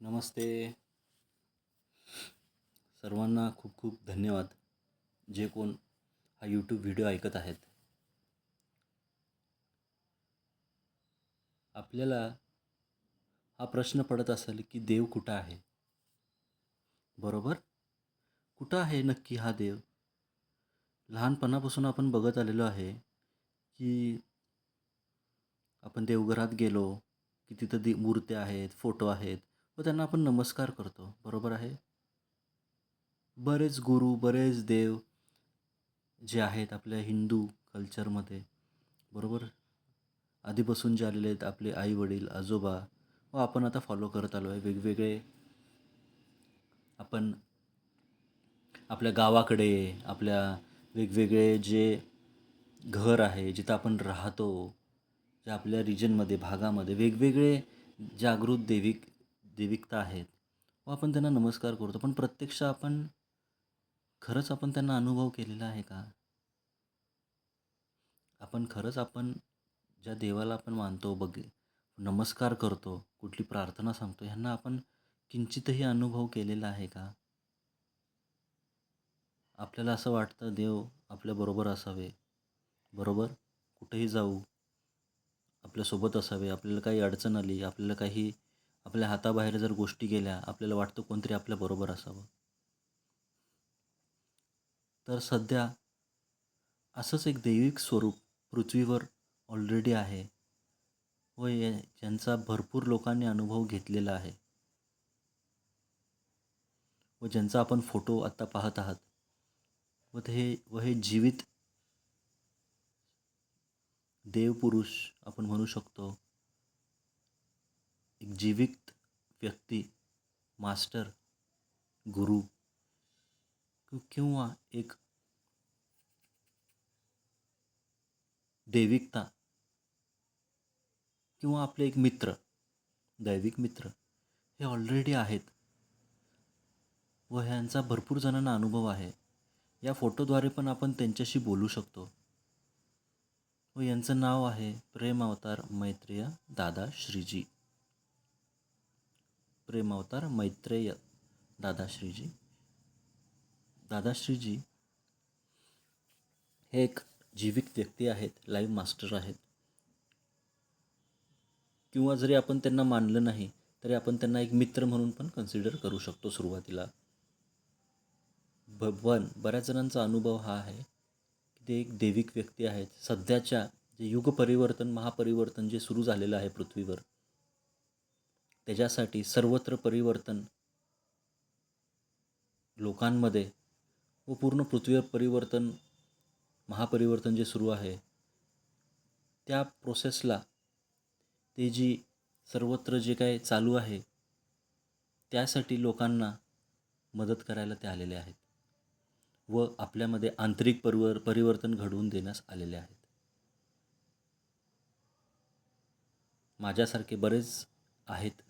नमस्ते. सर्वांना खूप खूप धन्यवाद. जे कोण हा यूट्यूब व्हिडिओ ऐकत आहेत. आपल्याला हा प्रश्न पडत असेल की देव कुठं आहे? बरोबर? कुठं आहे नक्की हा देव? लहानपणापासून आपण बघत आलेलो आहे की आपण देवघरात गेलो की तिथं दे मूर्त्या आहेत फोटो आहेत. व त्यांना आपण नमस्कार करतो. बरोबर आहे? बरेच गुरु बरेच देव जे आहेत आपल्या हिंदू कल्चरमध्ये बरोबर? आधीपासून जे आलेले आहेत आपले आई वडील आजोबा व आपण आता फॉलो करत आलो आहे. वेगवेगळे आपण आपल्या गावाकडे आपल्या वेगवेगळे जे घर आहे जिथं आपण राहतो जे आपल्या रिजनमध्ये भागामध्ये वेगवेगळे जागृत देविक देविकता आहेत व आपण त्यांना नमस्कार करतो. पण प्रत्यक्ष आपण खरंच आपण त्यांना अनुभव केलेला आहे का? आपण खरंच आपण ज्या देवाला आपण मानतो बघ नमस्कार करतो कुठली प्रार्थना सांगतो ह्यांना आपण किंचितही अनुभव केलेला आहे का? आपल्याला असं वाटतं देव आपल्याबरोबर असावे. बरोबर? कुठेही जाऊ आपल्यासोबत असावे आपल्याला काही अडचण आली आपल्याला काही आपल्या हाताबाहेर जर गोष्टी गेल्या आपल्याला वाटतं कोणतरी आपल्याबरोबर असावं. तर सध्या असंच एक दैविक स्वरूप पृथ्वीवर ऑलरेडी आहे व या ज्यांचा भरपूर लोकांनी अनुभव घेतलेला आहे. व ज्यांचा आपण फोटो आत्ता पाहत आहात. व ते व हे जीवित देवपुरुष आपण म्हणू शकतो. एक जीवित व्यक्ती मास्टर गुरु किंवा एक दैविकता किंवा आपले एक मित्र दैविक मित्र हे ऑलरेडी आहेत. व ह्यांचा भरपूर जणांना अनुभव आहे. या फोटोद्वारे पण आपण त्यांच्याशी बोलू शकतो. व यांचं नाव आहे प्रेम अवतार मैत्रेय दादा श्रीजी. प्रेम अवतार मैत्रेय दादाश्रीजी. दादाश्रीजी हे एक जीवित व्यक्ती आहेत लाईव्ह मास्टर आहेत. किंवा जरी आपण त्यांना मानलं नाही तरी आपण त्यांना एक मित्र म्हणून पण कन्सिडर करू शकतो सुरुवातीला. भगवान बऱ्याच जणांचा अनुभव हा आहे की ते एक दैविक व्यक्ती आहेत. सध्याच्या जे युग परिवर्तन महापरिवर्तन जे सुरू झालेलं आहे पृथ्वीवर त्याच्यासाठी सर्वत्र परिवर्तन लोकांमध्ये व पूर्ण पृथ्वीवर परिवर्तन महापरिवर्तन जे सुरू आहे त्या प्रोसेसला ते जी सर्वत्र जे काय चालू आहे त्यासाठी लोकांना मदत करायला ते आलेले आहेत व आपल्यामध्ये आंतरिक परिवर परिवर्तन घडवून देण्यास आलेले आहेत. माझ्यासारखे बरेच आहेत.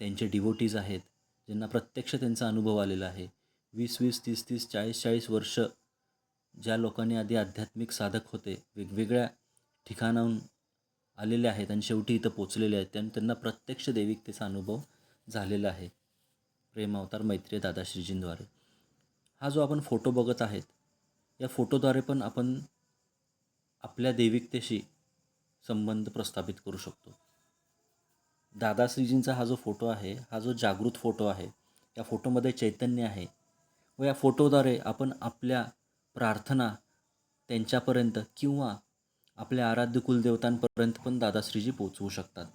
त्यांचे डिवोटीज आहेत ज्यांना प्रत्यक्ष त्यांचा अनुभव आलेला आहे. वीस वीस तीस तीस चाळीस चाळीस वर्ष ज्या लोकांनी आधी आध्यात्मिक साधक होते वेगवेगळ्या ठिकाणाहून आलेले आहेत आणि शेवटी इथं पोचलेले आहेत त्यां त्यांना प्रत्यक्ष दैविकतेचा अनुभव झालेला आहे. प्रेम अवतार मैत्रीय दादाश्रीजींद्वारे हा जो आपण फोटो बघत आहेत या फोटोद्वारे पण आपण आपल्या दैविकतेशी संबंध प्रस्थापित करू शकतो. दादाश्रीजींचा हा जो फोटो आहे हा जो जागृत फोटो आहे या फोटोमध्ये चैतन्य आहे व या फोटोद्वारे आपण आपल्या प्रार्थना त्यांच्यापर्यंत किंवा आपल्या आराध्य कुलदेवतांपर्यंत पण दादाश्रीजी पोचवू शकतात.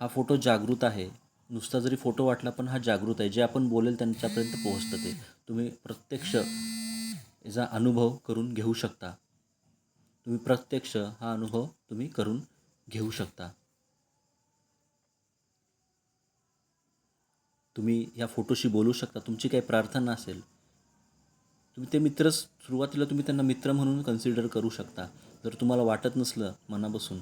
हा फोटो जागृत आहे. नुसता जरी फोटो वाटला पण हा जागृत आहे. जे आपण बोलेल त्यांच्यापर्यंत पोहोचतं ते. तुम्ही प्रत्यक्ष याचा अनुभव करून घेऊ शकता. तुम्ही प्रत्यक्ष हा अनुभव तुम्ही करून घेऊ शकता. तुम्ही ह्या फोटोशी बोलू शकता तुमची काही प्रार्थना असेल तुम्ही ते मित्र सुरुवातीला तुम्ही त्यांना मित्र म्हणून कन्सिडर करू शकता. जर तुम्हाला वाटत नसलं मनापासून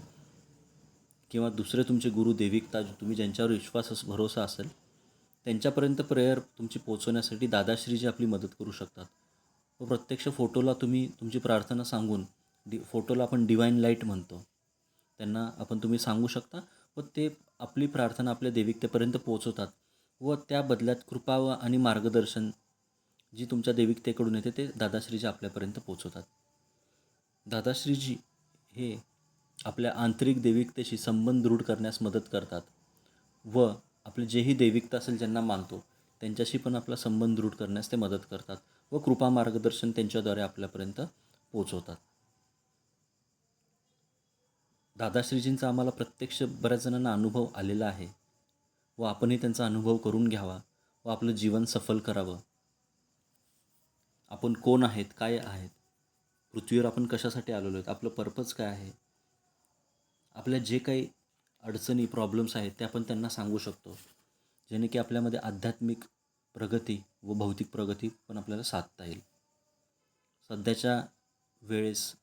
किंवा दुसरे तुमचे गुरु देविकता तुम्ही ज्यांच्यावर विश्वास भरोसा असेल त्यांच्यापर्यंत प्रेयर तुमची पोचवण्यासाठी दादाश्रीजी आपली मदत करू शकतात. व प्रत्यक्ष फोटोला तुम्ही तुमची प्रार्थना सांगून डि फोटोला आपण डिवाईन लाइट म्हणतो. त्यांना आपण तुम्ही सांगू शकता व ते आपली प्रार्थना आपल्या देविकतेपर्यंत पोचवतात व त्या बदल्यात कृपा व आणि मार्गदर्शन जी तुमच्या देविकतेकडून येते ते दादाश्रीजी आपल्यापर्यंत पोचवतात दादाश्रीजी हे आपल्या आंतरिक देविकतेशी संबंध दृढ करण्यास मदत करतात व आपले जेही देविकता असेल ज्यांना मानतो त्यांच्याशी पण आपला संबंध दृढ करण्यास ते मदत करतात व कृपा मार्गदर्शन त्यांच्याद्वारे आपल्यापर्यंत पोचवतात दादाश्रीजींचा आम्हाला प्रत्यक्ष बऱ्याच जणांना अनुभव आलेला आहे. व आपणही त्यांचा अनुभव करून घ्यावा व आपलं जीवन सफल करावं. आपण कोण आहेत काय आहेत पृथ्वीवर आपण कशासाठी आलेलो आहेत आपलं पर्पज काय आहे? आपल्या जे काही अडचणी प्रॉब्लेम्स आहेत ते आपण त्यांना सांगू शकतो. जेणे की आपल्यामध्ये आध्यात्मिक प्रगती व भौतिक प्रगती पण आपल्याला साधता येईल. सध्याच्या वेळेस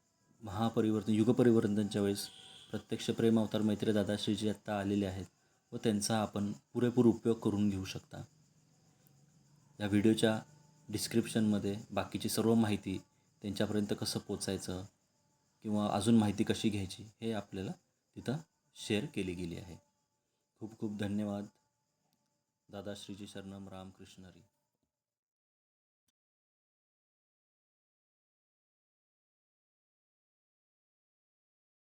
महापरिवर्तन युगपरिवर्तनच्या वेळेस प्रत्यक्ष प्रेम अवतार मैत्री दादाश्रीजी आत्ता आलेले आहेत. व त्यांचा आपण पुरेपूर उपयोग करून घेऊ शकता. या व्हिडिओच्या डिस्क्रिप्शनमध्ये बाकीची सर्व माहिती त्यांच्यापर्यंत कसं पोचायचं किंवा अजून माहिती कशी घ्यायची हे आपल्याला तिथं शेअर केली गेली आहे. खूप खूप धन्यवाद. दादाश्रीजी शरणम रामकृष्ण हरी.